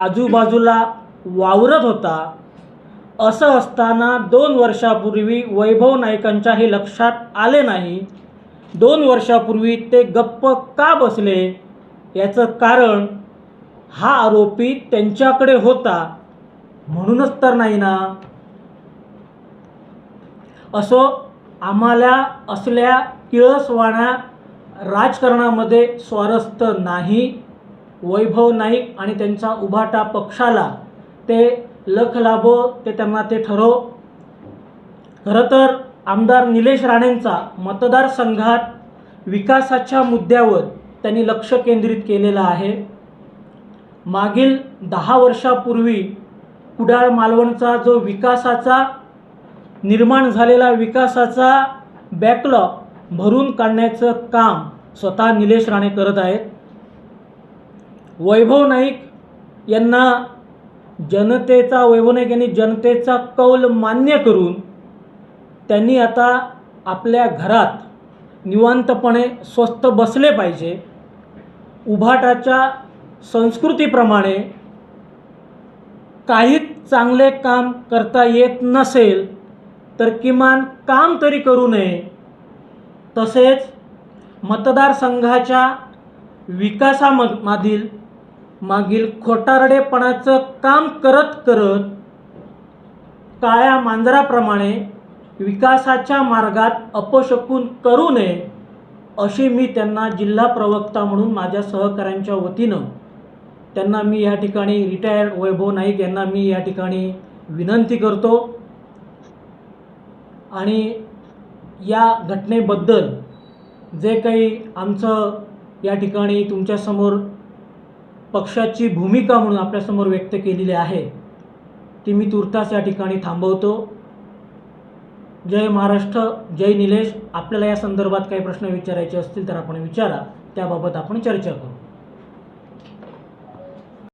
आजूबाजूला वावरत होता. असं असताना दोन वर्षापूर्वी वैभव नाईकांच्या हे लक्षात आले नाही. दोन वर्षापूर्वी ते गप्प का बसले? याचं कारण हा आरोपी त्यांच्याकडे होता. म्हणूनच तर नाही ना. असो आम्हाला असल्या किळसवाण्या राजकारणामध्ये स्वारस्य नाही. वैभव नाईक आणि त्यांचा उभाटा पक्षाला ते लख लाभो ते त्यांना ते ठरव. खरं तर आमदार निलेश राणेंचा मतदारसंघात विकासाच्या मुद्द्यावर त्यांनी लक्ष केंद्रित केलेलं आहे. मागील दहा वर्षापूर्वी कुडाळ मालवणचा जो विकासाचा निर्माण झालेला विकासाचा बॅकलॉग भरून काढण्याचं काम स्वतः निलेश राणे करत आहेत. वैभव नाईक यांना जनतेचा वैभव नाईक यांनी जनतेचा कौल मान्य करून त्यांनी आता आपल्या घरात निवांतपणे स्वस्थ बसले पाहिजे. उभाटाच्या संस्कृतीप्रमाणे काहीच चांगले काम करता येत नसेल तर किमान काम तरी करू नये. तसेच मतदारसंघाच्या विकासामधील मागील खोटारडेपणाचं काम करत करत काळ्या मांजराप्रमाणे विकासाच्या मार्गात अपशकून करू नये अशी मी त्यांना जिल्हा प्रवक्ता म्हणून माझ्या सहकाऱ्यांच्या वतीनं त्यांना मी या ठिकाणी रिटायर्ड वैभव नाईक यांना मी या ठिकाणी विनंती करतो. आणि या घटनेबद्दल जे काही आमचं या ठिकाणी तुमच्यासमोर पक्षाची भूमिका म्हणून आपल्यासमोर व्यक्त केलेली आहे ती मी तुर्तास या ठिकाणी थांबवतो. जय महाराष्ट्र जय निलेश. आपल्याला या संदर्भात काही प्रश्न विचारायचे असतील तर आपण विचारा. त्याबाबत आपण चर्चा करू.